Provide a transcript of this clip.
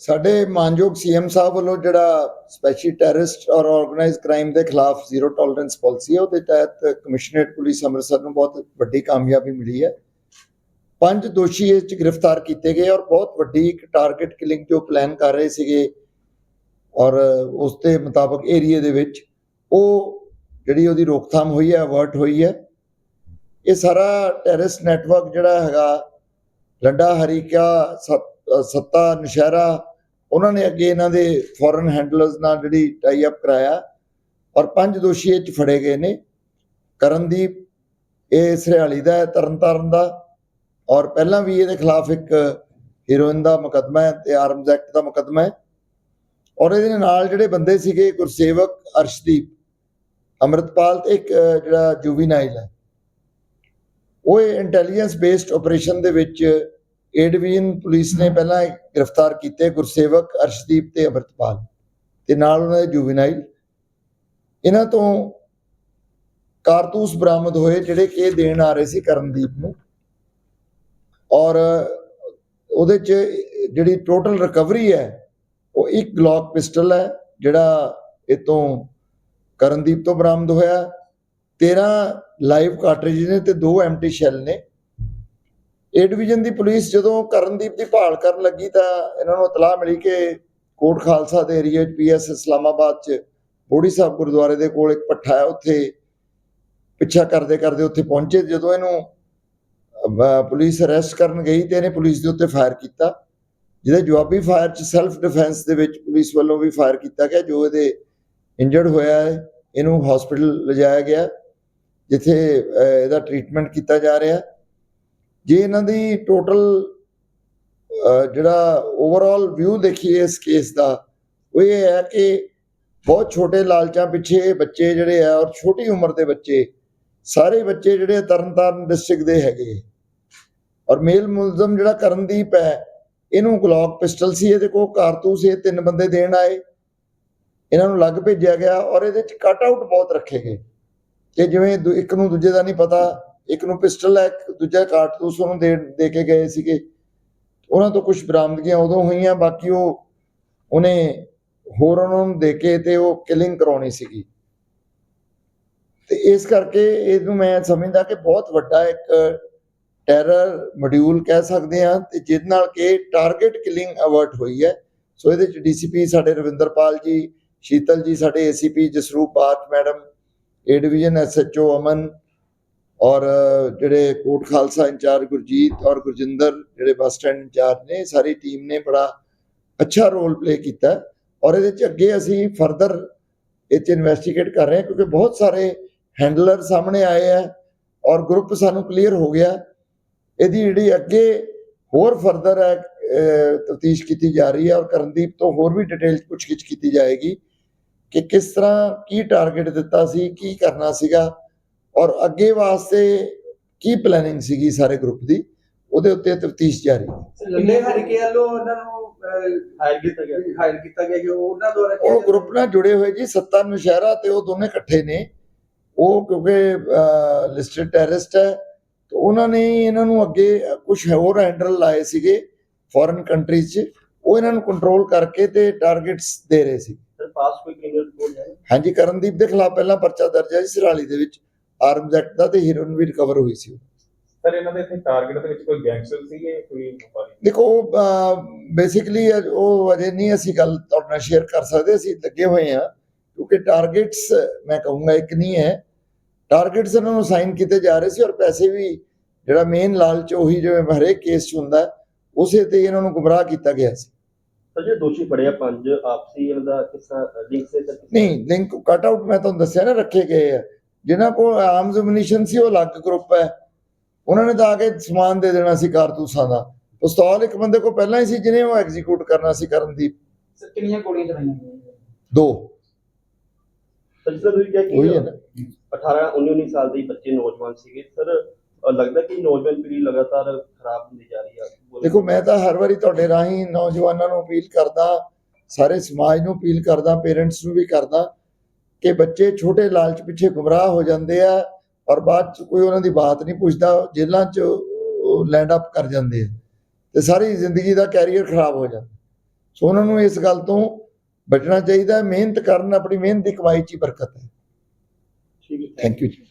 ਸਾਡੇ ਮਾਨਯੋਗ ਸੀਐਮ ਸਾਹਿਬ ਵੱਲੋਂ ਜਿਹੜਾ ਸਪੈਸ਼ਲ ਟੈਰਰਿਸਟ ਔਰ ਆਰਗੇਨਾਈਜ਼ਡ ਕ੍ਰਾਈਮ ਦੇ ਖਿਲਾਫ ਜ਼ੀਰੋ ਟੋਲਰੈਂਸ ਪਾਲਿਸੀ ਹੈ, ਉਹਦੇ ਤਹਿਤ ਕਮਿਸ਼ਨਰੇਟ ਪੁਲਿਸ ਅੰਮ੍ਰਿਤਸਰ ਨੂੰ ਬਹੁਤ ਵੱਡੀ ਕਾਮਯਾਬੀ ਮਿਲੀ ਹੈ। ਪੰਜ ਦੋਸ਼ੀ ਇਸ ਚ ਗ੍ਰਿਫਤਾਰ ਕੀਤੇ ਗਏ ਔਰ ਬਹੁਤ ਵੱਡੀ ਇੱਕ ਟਾਰਗੇਟ ਕਿਲਿੰਗ ਜੋ ਪਲਾਨ ਕਰ ਰਹੇ ਸੀਗੇ ਔਰ ਉਸ ਦੇ ਮੁਤਾਬਕ ਏਰੀਆ ਦੇ ਵਿੱਚ, ਉਹ ਜਿਹੜੀ ਉਹਦੀ ਰੋਕਥਾਮ ਹੋਈ ਹੈ ਅਵਰਟ ਹੋਈ ਹੈ। ਇਹ ਸਾਰਾ ਟੈਰਰਿਸਟ ਨੈਟਵਰਕ ਜਿਹੜਾ ਹੈਗਾ ਲੰਡਾ ਹਰੀਕਾ ਸਤ- ਸੱਤਾ, ਨਸ਼ਹਿਰਾ ਉਹਨਾਂ ਨੇ ਅੱਗੇ ਇਹਨਾਂ ਦੇ ਫੋਰਨ ਹੈਂਡਲਰਸ ਨਾਲ ਜਿਹੜੀ ਟਾਈ ਅਪ ਕਰਾਇਆ ਔਰ ਪੰਜ ਦੋਸ਼ੀ ਇਹ ਚ ਫੜੇ ਗਏ ਨੇ। ਕਰਨਦੀਪ ਇਹ ਸਰਿਆਲੀ ਦਾ ਤਰਨਤਾਰਨ ਦਾ। ਔਰ ਪਹਿਲਾਂ ਵੀ ਇਹਦੇ ਖਿਲਾਫ ਇੱਕ ਹੀਰੋਇਨ ਦਾ ਮੁਕੱਦਮਾ ਹੈ ਤੇ ਆਰਮਜ਼ ਐਕਟ ਦਾ ਮੁਕੱਦਮਾ ਹੈ। ਔਰ ਇਹਦੇ ਨਾਲ ਜਿਹੜੇ ਬੰਦੇ ਸੀਗੇ ਗੁਰਸੇਵਕ ਅਰਸ਼ਦੀਪ ਅੰਮ੍ਰਿਤਪਾਲ ਤੇ ਇੱਕ ਅ, ਜਿਹੜਾ ਜੁਵੀਨਾਈਲ ਹੈ। ਉਹ ਇੰਟੈਲੀਜੈਂਸ ਬੇਸਡ ਆਪਰੇਸ਼ਨ ਦੇ ਵਿੱਚ ਏ ਡਿਵੀਜ਼ਨ ਪੁਲਿਸ ਨੇ ਪਹਿਲਾਂ ਗ੍ਰਿਫਤਾਰ ਕੀਤੇ ਗੁਰਸੇਵਕ ਅਰਸ਼ਦੀਪ ਤੇ ਅਮਰਤਪਾਲ ਤੇ ਨਾਲ ਉਹਨਾਂ ਦੇ ਜੁਵੀਨਾਈਲ। ਇਹਨਾਂ ਤੋਂ ਕਾਰਤੂਸ ਬਰਾਮਦ ਹੋਏ ਜਿਹੜੇ ਕਿ ਇਹ ਦੇਣ ਆ ਰਹੇ ਸੀ ਕਰਨਦੀਪ ਨੂੰ। ਔਰ ਉਹਦੇ ਚ ਜਿਹੜੀ ਟੋਟਲ ਰਿਕਵਰੀ ਹੈ, ਉਹ ਇੱਕ ਗਲੌਕ ਪਿਸਟਲ ਹੈ, ਜਿਹੜਾ ਇਹ ਤੋਂ ਕਰਨਦੀਪ ਤੋਂ ਬਰਾਮਦ ਹੋਇਆ। 13 ਲਾਈਵ ਕਾਰਟ੍ਰਿਜ ਨੇ ਤੇ ਦੋ ਐਮਟੀ ਸ਼ੈਲ ਨੇ। ਏ ਡਿਵੀਜ਼ਨ ਦੀ ਪੁਲਿਸ ਜਦੋਂ ਕਰਨਦੀਪ ਦੀ ਭਾਲ ਕਰਨ ਲੱਗੀ ਤਾਂ ਇਹਨਾਂ ਨੂੰ ਇਤਲਾਹ ਮਿਲੀ ਕਿ ਕੋਟ ਖਾਲਸਾ ਦੇ ਏਰੀਆ 'ਚ ਪੀਐਸ ਇਸਲਾਮਾਬਾਦ 'ਚ ਬੋੜੀ ਸਾਹਿਬ ਗੁਰਦੁਆਰੇ ਦੇ ਕੋਲ ਇੱਕ ਪੱਠਾ ਹੈ, ਉੱਥੇ ਪਿੱਛਾ ਕਰਦੇ ਕਰਦੇ ਉੱਥੇ ਪਹੁੰਚੇ ਜਦੋਂ ਇਹਨੂੰ ਪੁਲਿਸ ਅਰੈਸਟ ਕਰਨ ਗਈ ਤੇ ਇਹਨੇ ਪੁਲਿਸ ਦੇ ਉੱਤੇ ਫਾਇਰ ਕੀਤਾ। ਜਿਹਦੇ ਜਵਾਬੀ ਫਾਇਰ 'ਚ ਸੈਲਫ ਡਿਫੈਂਸ ਦੇ ਵਿੱਚ ਪੁਲਿਸ ਵੱਲੋਂ ਵੀ ਫਾਇਰ ਕੀਤਾ ਗਿਆ, ਜੋ ਇਹਦੇ ਇੰਜਰਡ ਹੋਇਆ ਹੈ, ਇਹਨੂੰ ਹਸਪੀਟਲ ਲਿਜਾਇਆ ਗਿਆ, ਜਿੱਥੇ ਇਹਦਾ ਟ੍ਰੀਟਮੈਂਟ ਕੀਤਾ ਜਾ ਰਿਹਾ। ਜੇ ਇਹਨਾਂ ਦੀ ਟੋਟਲ ਜਿਹੜਾ ਓਵਰਆਲ ਵਿਊ ਦੇਖੀਏ ਇਸ ਕੇਸ ਦਾ, ਉਹ ਇਹ ਹੈ ਕਿ ਬਹੁਤ ਛੋਟੇ ਲਾਲਚਾਂ ਪਿੱਛੇ ਬੱਚੇ ਜਿਹੜੇ ਆ ਔਰ ਛੋਟੀ ਉਮਰ ਦੇ ਬੱਚੇ, ਸਾਰੇ ਬੱਚੇ ਜਿਹੜੇ ਤਰਨਤਾਰਨ ਡਿਸਟ੍ਰਿਕਟ ਦੇ ਹੈਗੇ। ਔਰ ਮੇਲ ਮੁਲਜ਼ਮ ਜਿਹੜਾ ਕਰਨਦੀਪ ਹੈ, ਇਹਨੂੰ ਗਲੌਕ ਪਿਸਟਲ ਸੀ, ਇਹਦੇ ਕੋਲ ਕਾਰਤੂਸ ਇਹ ਤਿੰਨ ਬੰਦੇ ਦੇਣ ਆਏ। ਇਹਨਾਂ ਨੂੰ ਲੱਗ ਭੇਜਿਆ ਗਿਆ ਔਰ ਇਹਦੇ ਚ ਕੱਟ ਆਊਟ ਬਹੁਤ ਰੱਖੇ ਗਏ। ਕਿ ਜਿਵੇਂ ਇੱਕ ਨੂੰ ਦੂਜੇ ਦਾ ਨਹੀਂ ਪਤਾ ਇੱਕ ਨੂੰ ਪਿਸਟਲ ਹੈ ਦੂਜਾ ਕਾਰਤੂਸ ਉਹਨੂੰ ਦੇ ਦੇ ਕੇ ਗਏ ਸੀਗੇ। ਉਹਨਾਂ ਤੋਂ ਕੁਝ ਬਰਾਮਦਗੀਆਂ ਉਦੋਂ ਹੋਈਆਂ, ਬਾਕੀ ਉਹ ਉਹਨੇ ਹੋਰ ਉਹਨਾਂ ਨੂੰ ਦੇ ਕੇ ਤੇ ਉਹ ਕਿਲਿੰਗ ਕਰਾਉਣੀ ਸੀਗੀ। ਤੇ ਇਸ ਕਰਕੇ ਇਹਨੂੰ ਮੈਂ ਸਮਝਦਾ ਕਿ ਬਹੁਤ ਵੱਡਾ ਇੱਕ ਟੈਰਰ ਮੋਡਿਊਲ ਕਹਿ ਸਕਦੇ ਹਾਂ, ਤੇ ਜਿਹਦੇ ਨਾਲ ਕਿ ਟਾਰਗੇਟ ਕਿਲਿੰਗ ਅਵਰਟ ਹੋਈ ਹੈ। ਸੋ ਇਹਦੇ ਚ ਡੀਸੀਪੀ ਸਾਡੇ ਰਵਿੰਦਰਪਾਲ ਜੀ, ਸ਼ੀਤਲ ਜੀ, ਸਾਡੇ ACP Jasroop Bath madam A division SHO Aman ਔਰ ਜਿਹੜੇ ਕੋਟ ਖਾਲਸਾ ਇੰਚਾਰਜ ਗੁਰਜੀਤ ਔਰ ਗੁਰਜਿੰਦਰ ਜਿਹੜੇ ਬੱਸ ਸਟੈਂਡ ਇੰਚਾਰਜ ਨੇ, ਸਾਰੀ ਟੀਮ ਨੇ ਬੜਾ ਅੱਛਾ ਰੋਲ ਪਲੇ ਕੀਤਾ। ਔਰ ਇਹਦੇ ਚ ਅੱਗੇ ਅਸੀਂ ਫਰਦਰ ਇਹ 'ਚ ਇਨਵੈਸਟੀਗੇਟ ਕਰ ਰਹੇ ਹਾਂ ਕਿਉਂਕਿ ਬਹੁਤ ਸਾਰੇ ਹੈਂਡਲਰ ਸਾਹਮਣੇ ਆਏ ਆ ਔਰ ਗਰੁੱਪ ਸਾਨੂੰ ਕਲੀਅਰ ਹੋ ਗਿਆ। ਇਹਦੀ ਜਿਹੜੀ ਅੱਗੇ ਹੋਰ ਫਰਦਰ ਹੈ ਤਫਤੀਸ਼ ਕੀਤੀ ਜਾ ਰਹੀ ਹੈ ਔਰ ਕਰਨਦੀਪ ਤੋਂ ਹੋਰ ਵੀ ਡਿਟੇਲ ਪੁੱਛਗਿੱਛ ਕੀਤੀ ਜਾਏਗੀ ਕਿ ਕਿਸ ਤਰ੍ਹਾਂ ਕੀ ਟਾਰਗੇਟ ਦਿੱਤਾ ਸੀ, ਕੀ ਕਰਨਾ ਸੀਗਾ। ਔਰ ਅੱਗੇ ਵਾਸਤੇ ਕੀ ਪਲੈਨਿੰਗ ਸੀਗੀ ਸਾਰੇ ਗਰੁੱਪ ਦੀ? ਉਹਦੇ ਉੱਤੇ ਤਫਤੀਸ਼ ਜਾਰੀ ਹੈ। ਲੱਲੇ ਹਰੀਕੇ ਵੱਲੋਂ ਉਹਨਾਂ ਨੂੰ ਹਾਇਰ ਕੀਤਾ ਗਿਆ? ਹਾਇਰ ਕੀਤਾ ਗਿਆ ਕਿ ਉਹ ਉਹਨਾਂ ਦੁਆਰਾ ਉਹ ਗਰੁੱਪ ਨਾਲ ਜੁੜੇ ਹੋਏ ਜੀ ਸੱਤਾ ਨੁਸ਼ਹਿਰਾ ਤੇ ਉਹ ਦੋਨੇ ਇਕੱਠੇ ਨੇ। ਉਹ ਕਿਉਂਕਿ ਲਿਸਟਡ ਟੈਰਰਿਸਟ ਹੈ ਤੇ ਉਹਨਾਂ ਨੇ ਇਹਨਾਂ ਨੂੰ ਅੱਗੇ ਕੁਝ ਹੋਰ ਹੈਂਡਲ ਲਾਏ ਸੀਗੇ ਫੋਰਨ ਕੰਟਰੀਜ਼ 'ਚ। ਉਹ ਇਹਨਾਂ ਨੂੰ ਕੰਟਰੋਲ ਕਰਕੇ ਤੇ ਟਾਰਗੇਟਸ ਦੇ ਰਹੇ ਸੀ। ਸਰ ਪਾਸ ਕੋਈ ਕ੍ਰਿਮੀਨਲ ਰਿਪੋਰਟ ਹੈ? ਹਾਂਜੀ ਕਰਨਦੀਪ ਦੇ ਖਿਲਾਫ ਪਹਿਲਾਂ ਪਰਚਾ ਦਰਜ ਹੈ ਜੀ ਸਿਰਾਲੀ ਦੇ ਵਿੱਚ। ਆਰਮਜ਼ ਐਕਟ ਦਾ ਤੇ ਹੀਰੋਇਨ ਵੀ ਰਿਕਵਰ ਹੋਈ ਸੀ ਸਰ ਇਹਨਾਂ ਦੇ ਇੱਥੇ ਟਾਰਗੇਟ ਦੇ ਵਿੱਚ ਕੋਈ ਗੈਂਗਸਟਰ ਸੀਗੇ ਕੋਈ ਵਪਾਰੀ? ਦੇਖੋ ਬੇਸਿਕਲੀ ਉਹ ਅਜੇ ਨਹੀਂ ਅਸੀਂ ਗੱਲ ਤੁਹਾਡੇ ਨਾਲ ਸ਼ੇਅਰ ਕਰ ਸਕਦੇ ਅਸੀਂ ਲੱਗੇ ਹੋਏ ਆ ਕਿਉਂਕਿ ਟਾਰਗੇਟਸ ਮੈਂ ਕਹੂੰਗਾ ਇੱਕ ਨਹੀਂ ਹੈ। ਟਾਰਗੇਟਸ ਇਹਨਾਂ ਨੂੰ ਸਾਈਨ ਕੀਤੇ ਜਾ ਰਹੇ ਸੀ ਔਰ ਪੈਸੇ ਵੀ ਜਿਹੜਾ ਮੇਨ ਲਾਲਚ ਉਹੀ ਜਿਵੇਂ ਹਰੇਕ ਕੇਸ 'ਚ ਹੁੰਦਾ ਉਸੇ ਤੇ ਇਹਨਾਂ ਨੂੰ ਗੁੰਮਰਾਹ ਕੀਤਾ ਗਿਆ ਸੀ। ਸਰ ਜਿਹੜੇ ਦੋਸ਼ੀ ਫੜਿਆ ਪੰਜ ਆਪਸੀ ਇਹਨਾਂ ਦਾ ਕਿਸ ਲਿੰਕ ਸੇ ਨਹੀਂ ਲਿੰਕ ਕਟ ਆਊਟ ਮੈਂ ਤੁਹਾਨੂੰ ਦੱਸਿਆ ਨਾ ਰੱਖੇ ਗਏ ਆ। ਜਿਨ੍ਹਾਂ ਕੋਲ ਆਰਮਸ ਮਿਨੀਸ਼ਨ ਸੀ ਉਹ ਅਲੱਗ ਗਰੁੱਪ ਹੈ। ਉਹਨਾਂ ਨੇ ਤਾਂ ਆ ਕੇ ਸਮਾਨ ਦੇ ਦੇਣਾ ਸੀ ਕਾਰਤੂਸਾਂ ਦਾ। ਪਿਸਤੌਲ ਇੱਕ ਬੰਦੇ ਕੋਲ ਪਹਿਲਾਂ ਹੀ ਸੀ ਜਿਹਨੇ ਉਹ ਐਗਜ਼ੀਕਿਊਟ ਕਰਨਾ ਸੀ ਕਰਨਦੀਪ। ਸਰ ਕਿੰਨੀਆਂ ਗੋਲੀਆਂ ਚਲਾਈਆਂ ਗਈਆਂ ਦੋ। ਸਰ ਤੁਸੀਂ ਕਿਹਾ ਉਹੀ ਹੈ ਕਿ ਨਾ। 18 19 19 ਸਾਲ ਦੇ ਬੱਚੇ ਨੌਜਵਾਨ ਸੀਗੇ। ਸਰ ਅ, ਲੱਗਦਾ ਕਿ ਨੌਜਵਾਨ ਪੀੜ੍ਹੀ ਲਗਾਤਾਰ ਖਰਾਬ ਹੁੰਦੀ ਜਾ ਰਹੀ ਹੈ ਦੇਖੋ ਮੈਂ ਤਾਂ ਹਰ ਵਾਰੀ ਤੁਹਾਡੇ ਰਾਹੀਂ ਨੌਜਵਾਨਾਂ ਨੂੰ ਅਪੀਲ ਕਰਦਾ ਸਾਰੇ ਸਮਾਜ ਨੂੰ ਅਪੀਲ ਕਰਦਾ ਪੇਰੈਂਟਸ ਨੂੰ ਵੀ ਕਰਦਾ ਕਿ ਬੱਚੇ ਛੋਟੇ ਲਾਲਚ ਪਿੱਛੇ ਗੁੰਮਰਾਹ ਹੋ ਜਾਂਦੇ ਆ ਔਰ ਬਾਅਦ ਚ ਕੋਈ ਉਹਨਾਂ ਦੀ ਬਾਤ ਨਹੀਂ ਪੁੱਛਦਾ ਜੇਲ੍ਹਾਂ ਚ ਲੈਂਡ ਅਪ ਕਰ ਜਾਂਦੇ ਆ ਤੇ ਸਾਰੀ ਜ਼ਿੰਦਗੀ ਦਾ ਕੈਰੀਅਰ ਖਰਾਬ ਹੋ ਜਾਂਦਾ। ਸੋ ਉਹਨਾਂ ਨੂੰ ਇਸ ਗੱਲ ਤੋਂ ਬਚਣਾ ਚਾਹੀਦਾ। ਮਿਹਨਤ ਕਰਨ ਆਪਣੀ ਮਿਹਨਤ ਦੀ ਕਮਾਈ 'ਚ ਹੀ ਬਰਕਤ ਹੈ। ਠੀਕ ਹੈ। ਥੈਂਕ ਯੂ ਜੀ